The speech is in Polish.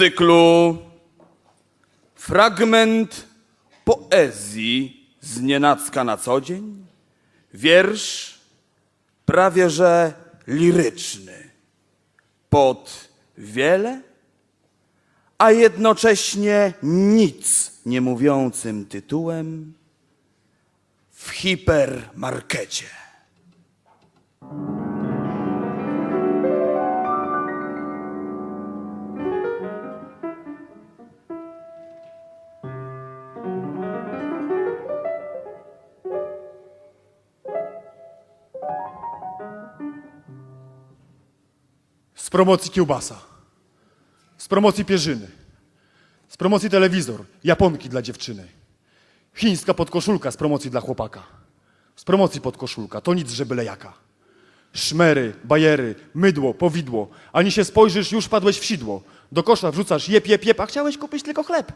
cyklu Fragment poezji z nienacka na co dzień. Wiersz prawie że liryczny. Pod wiele, a jednocześnie nic nie mówiącym tytułem w hipermarkecie. Z promocji kiełbasa. Z promocji pierzyny. Z promocji telewizor. Japonki dla dziewczyny. Chińska podkoszulka z promocji dla chłopaka. Z promocji podkoszulka. To nic, że byle jaka. Szmery, bajery, mydło, powidło. Ani się spojrzysz, już padłeś w sidło. Do kosza wrzucasz jep, jep, jep, a chciałeś kupić tylko chleb.